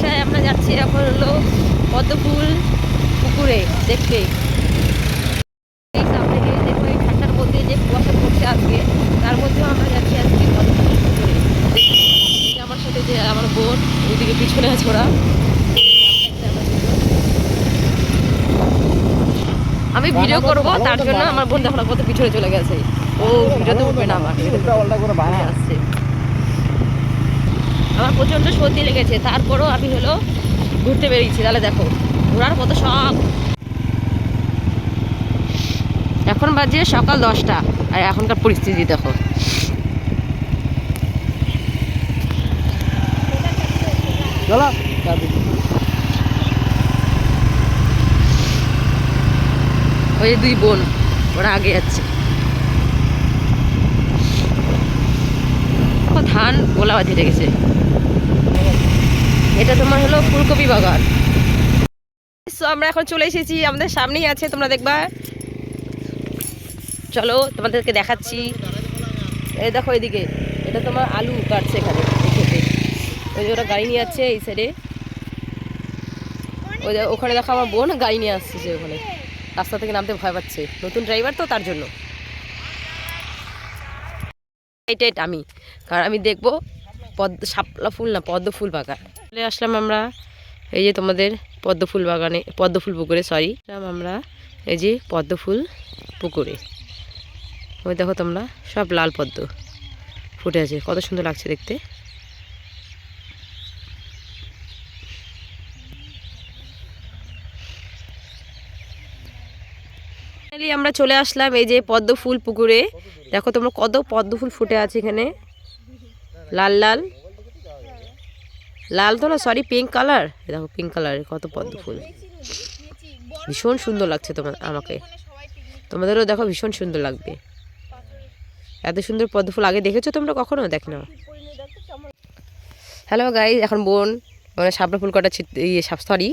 বাসায় আমরা যাচ্ছি এখন হলো পদ্ম ফুল পুকুরে দেখতে। এই সামনে গিয়ে দেখো এই ঠান্ডার মধ্যে যে কুয়াশা পড়ছে আজকে তার মধ্যেও আমরা যাচ্ছি আজকে পুকুরে। আমার সাথে যে আমার বোন ওইদিকে পিছনে আছে ওরা। আমি ভিডিও করব তার জন্য আমার বোন দেখো কত পিছনে চলে গেছে। ও ভিডিওতে উঠবে না আমার আসছে। আমার প্রচণ্ড সর্দি লেগেছে। তারপরও আমি হলো ঘুরতে বেরিয়েছি। তাহলে দেখো ঘোরার কত শখ এখন বাজে সকাল দশটা। আর এখনকার পরিস্থিতি দেখো। ওই দুই বোন ওরা আগে যাচ্ছে। ধান গোলা বাজি রেখেছে। এটা তোমার হলো ফুলকপি বাগান। So, আমরা এখন চলে এসেছি আমাদের সামনেই আছে তোমরা দেখবা। চলো তোমাদেরকে দেখাচ্ছি। এই দেখো এদিকে এটা তোমার আলু কাটছে এখানে ওই যে ওরা গাড়ি নিয়ে যাচ্ছে এই সাইডে। ওই ওখানে দেখো আমার বোন গাড়ি নিয়ে আসছে ওখানে। রাস্তা থেকে নামতে ভয় পাচ্ছে নতুন ড্রাইভার তো তার জন্য। এটাই আমি কারণ আমি দেখব পদ্ম শাপলা ফুল না, পদ্ম ফুল বাগান। চলে আসলাম আমরা এই যে তোমাদের পদ্ম ফুল বাগানে, পদ্ম ফুল পুকুরে সরি আমরা এই যে পদ্ম ফুল পুকুরে। ওই দেখো তোমরা, সব লাল পদ্ম ফুটে আছে, কত সুন্দর লাগছে দেখতে। আমরা চলে আসলাম এই যে পদ্ম ফুল পুকুরে। দেখো তোমরা কত পদ্ম ফুল ফুটে আছে এখানে। লাল লাল? লাল তো না সরি পিঙ্ক কালার দেখো পিঙ্ক কালারের কত পদ্ম ফুল। ভীষণ সুন্দর লাগছে তোমার, আমাকে। তোমাদেরও দেখো, ভীষণ সুন্দর লাগবে। এত সুন্দর পদ্ম ফুল, আগে দেখেছ তোমরা কখনো? দেখ না হ্যালো গাই এখন বোন মানে শাপলা ফুল কটা ইয়ে সরি